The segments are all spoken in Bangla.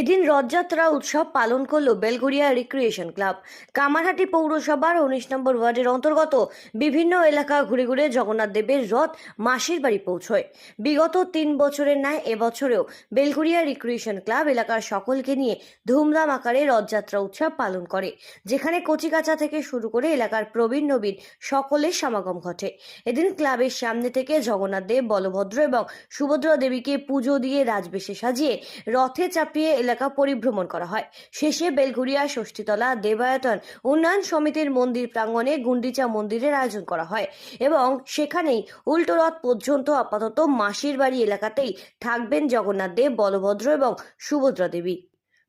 এদিন রথযাত্রা উৎসব পালন করল বেলগুড়িয়া রিক্রিয়েশন ক্লাব। কামারহাটি পৌরসভার উনিশ নম্বর ওয়ার্ডের অন্তর্গত বিভিন্ন এলাকা ঘুরে ঘুরে জগন্নাথ দেবের রথ মাসির বাড়ি পৌঁছয়। বিগত তিন বছরের ন্যায় এবছরেও বেলগুড়িয়া রিক্রিয়েশন ক্লাব এলাকার সকলকে নিয়ে ধুমধাম আকারে রথযাত্রা উৎসব পালন করে, যেখানে কচিকাচা থেকে শুরু করে এলাকার প্রবীণ নবীন সকলের সমাগম ঘটে। এদিন ক্লাবের সামনে থেকে জগন্নাথ দেব, বলভদ্র এবং সুভদ্রা দেবীকে পুজো দিয়ে রাজবেশে সাজিয়ে রথে চাপিয়ে এলাকা পরিভ্রমণ করা হয়। শেষে বেলঘুরিয়া, ষষ্ঠীতলা, দেবায়তন উন্নয়ন সমিতির মন্দির প্রাঙ্গণে গুন্ডিচা মন্দিরের আয়োজন করা হয় এবং সেখানেই উল্টো রথ পর্যন্ত আপাতত মাসির বাড়ি এলাকাতেই থাকবেন জগন্নাথ দেব, বলভদ্র এবং সুভদ্রা দেবী।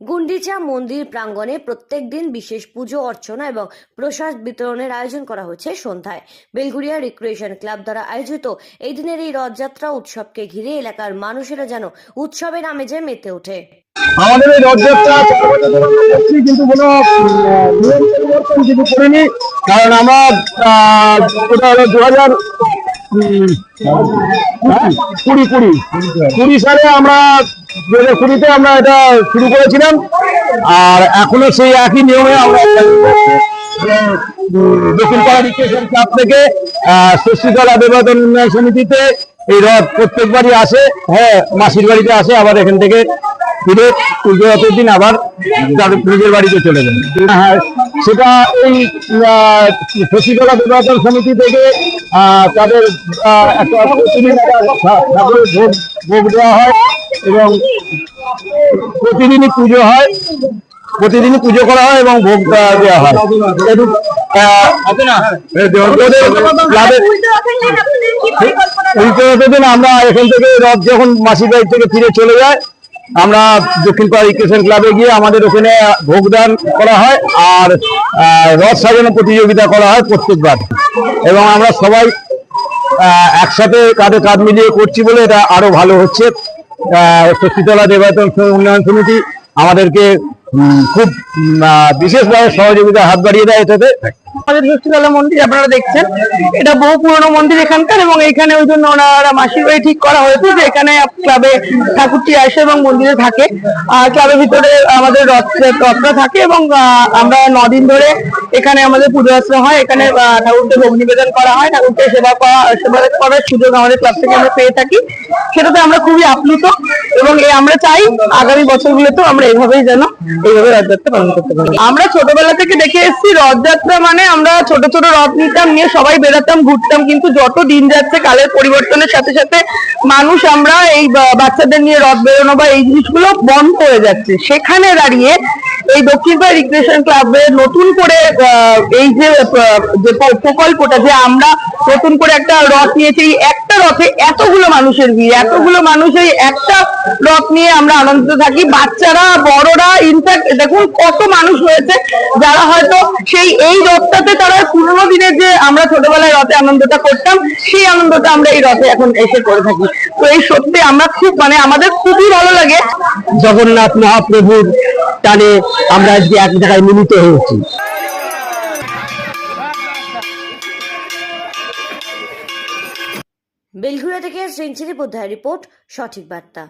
গুন্ডিচা মন্দির প্রাঙ্গণে প্রত্যেক দিন বিশেষ পুজো, অর্চনা এবং প্রসাদ বিতরণের আয়োজন করা হচ্ছে সন্ধ্যায়। বেলগুড়িয়া রিক্রিয়েশন ক্লাব দ্বারা আয়োজিত এই দিনের এই রথযাত্রা উৎসবকে ঘিরে এলাকার মানুষেরা যেন উৎসবের আমেজে মেতে ওঠে। আমাদের এই রথযাত্রা কিন্তু কোনো পরিবর্তন কিছু করিনি, কারণ আমরা দু হাজার কুড়ি কুড়ি। কুড়ি সালে আমরা কুড়িতে আমরা এটা শুরু করেছিলাম, আর এখনও সেই একই নিয়মে আমরা থেকে উন্নয়ন সমিতিতে এই রথ আসে হ্যাঁ মাসির বাড়িতে আসে, আবার এখান থেকে ফিরে পুজো রথের দিন আবার নিজের বাড়িতে চলে যান হ্যাঁ সেটা এই ষষ্ঠীতলা দেবাদন সমিতি থেকে তাদের একটা ভোগ দেওয়া হয়। এবং প্রতিদিনই পুজো হয় প্রতিদিনই পুজো করা হয় এবং ভোগ দেওয়া- দেওয়া হয়। ক্লাবের এই চৌদ্দ দিন আমরা এখান থেকে রথ যখন মাসির বাড়ি থেকে ফিরে চলে যায় আমরা দক্ষিণ পাড়া রিক্রেশন ক্লাবে গিয়ে আমাদের ওখানে ভোগদান করা হয় আর রথ সাজানো প্রতিযোগিতা করা হয় প্রত্যেকবার। এবং আমরা সবাই একসাথে কাঁধে কাঁধ মিলিয়ে করছি বলে এটা আরও ভালো হচ্ছে। ষষ্ঠীতলা দেবায়তন উন্নয়ন সমিতি আমাদেরকে খুব বিশেষভাবে সহযোগিতা হাত বাড়িয়ে দেয় এটাতে। আমাদের ষষ্ঠীতলা মন্দির আপনারা দেখছেন। এটা বহু পুরনো মন্দির এখানকার এবং এখানে ওই জন্য ওনারা মাসির বাড়ি ঠিক করা হয়েছে যে এখানে ক্লাবে ঠাকুরটি আসে এবং মন্দিরে থাকে। আর ক্লাবের ভিতরে আমাদের রথটা থাকে এবং আমরা নদিন ধরে এখানে আমাদের পুজো হয়। এখানে ঠাকুরকে ভোগ নিবেদন করা হয়, ঠাকুরকে সেবা করা সেবা করার সুযোগ আমাদের ক্লাব থেকে আমরা পেয়ে থাকি। সেটাতে আমরা খুবই আপ্লুত এবং আমরা চাই আগামী বছরগুলোতেও আমরা এইভাবেই যেন এইভাবে রথযাত্রা পালন করতে পারি। আমরা ছোটবেলা থেকে দেখে এসেছি, রথযাত্রা মানে আমরা ছোট ছোট রথ নিতাম, নিয়ে সবাই বেরাতাম ঘুরতাম, কিন্তু যত দিন যাচ্ছে, কালের পরিবর্তনের সাথে সাথে মানুষ আমরা এই বাচ্চাদের নিয়ে রথ বেরোনো বা এই জিনিসগুলো বন্ধ হয়ে যাচ্ছে। সেখানে দাঁড়িয়ে এই দক্ষিণপাড়া রিক্রিয়েশন ক্লাবের নতুন করে এই যে প্রকল্পটা যে আমরা নতুন করে একটা রথ নিয়েছি একটা রথে এতগুলো মানুষের ভিড়, এতগুলো মানুষ এই একটা রথ নিয়ে আমরা আনন্দিত থাকি। বাচ্চারা, বড়রা ইনফ্যাক্ট দেখুন কত মানুষ হয়েছে যারা হয়তো সেই, এই রথটাতে তারা পুরোনো দিনের যে আমরা ছোটবেলায় রথে আনন্দটা করতাম, সেই আনন্দটা আমরা এই রথে এখন এসে করে থাকি। তো এই সত্যি আমরা খুব মানে আমাদের খুবই ভালো লাগে। জগন্নাথ মহাপ্রভুর টানে আমরা আজকে এক জায়গায় মিলিত হয়েছি। বেলঘুরা থেকে সেঞ্চুরি বোধহয় রিপোর্ট সঠিক বার্তা।